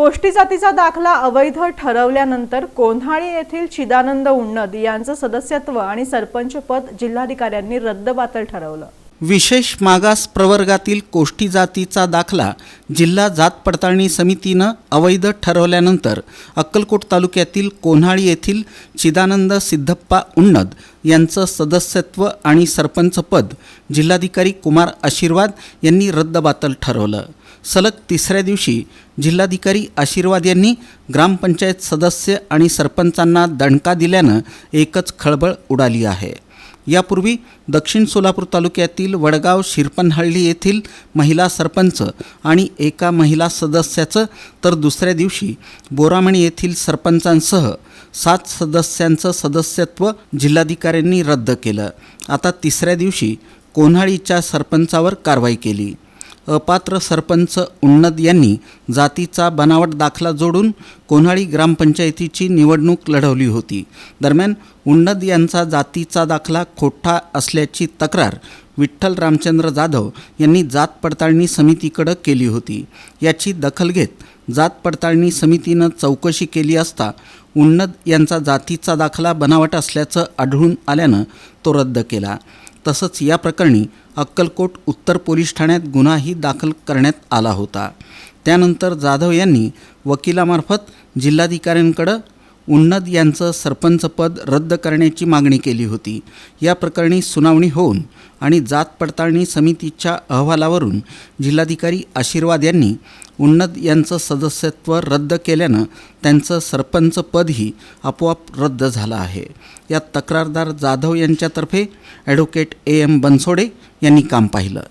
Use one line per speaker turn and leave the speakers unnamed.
कोष्टी जातीचा दाखला अवैध ठरवल्यानंतर कोन्हाळी येथील चिदानंद उन्नद यांचं सदस्यत्व आणि सरपंच पद जिल्हाधिकाऱ्यांनी रद्दबातल ठरवलं.
विशेष मागास प्रवर्गातील कोष्टी जातीचा दाखला जिल्हा जात पडताळणी समितीनं अवैध ठरवल्यानंतर अक्कलकोट तालुक्यातील कोन्हाळी येथील चिदानंद सिद्धप्पा उन्नद यांचं सदस्यत्व आणि सरपंचपद जिल्हाधिकारी कुमार आशीर्वाद यांनी रद्दबातल ठरवलं. सलग तिसऱ्या दिवशी जिल्हाधिकारी आशीर्वाद यांनी ग्रामपंचायत सदस्य आणि सरपंचांना दणका दिल्यानं एकच खळबळ उडाली आहे. यापूर्वी दक्षिण सोलापूर तालुक्यातील वडगाव शिरपनहळ्ळी येथील महिला सरपंच आणि एका महिला सदस्याचं तर दुसऱ्या दिवशी बोरामणी येथील सरपंचांसह सात सदस्यांचं सदस्यत्व जिल्हाधिकाऱ्यांनी रद्द केलं. आता तिसऱ्या दिवशी कोन्हाळीच्या सरपंचावर कारवाई केली. अपात्र सरपंच उन्नद यांनी जातीचा बनावट दाखला जोडून कोन्हाळी ग्रामपंचायतीची निवडणूक लढवली होती. दरम्यान उन्नद यांचा जातीचा दाखला खोटा असल्याची तक्रार विठ्ठल रामचंद्र जाधव यांनी जात पडताळणी समितीकडं केली होती. याची दखल घेत जात पडताळणी समितीनं चौकशी केली असता उन्नद यांचा जातीचा दाखला बनावट असल्याचं आढळून आल्यानं तो रद्द केला. तसंच या प्रकरणी अक्कलकोट उत्तर पोलीस ठाण्यात गुन्हाही दाखल करण्यात आला होता. त्यानंतर जाधव यांनी वकिलामार्फत जिल्हाधिकाऱ्यांकडं उन्नद यांचं सरपंचपद रद्द करण्याची मागणी केली होती. या प्रकरणी सुनावणी होऊन आणि जात पडताळणी समितीच्या अहवालावरून जिल्हाधिकारी आशीर्वाद यांनी उन्नद यांचं सदस्यत्व रद्द केल्यानं त्यांचं सरपंचपदही आपोआप रद्द झालं आहे. यात तक्रारदार जाधव यांच्यातर्फे ॲडव्होकेट ए एम बनसोडे यांनी काम पाहिलं.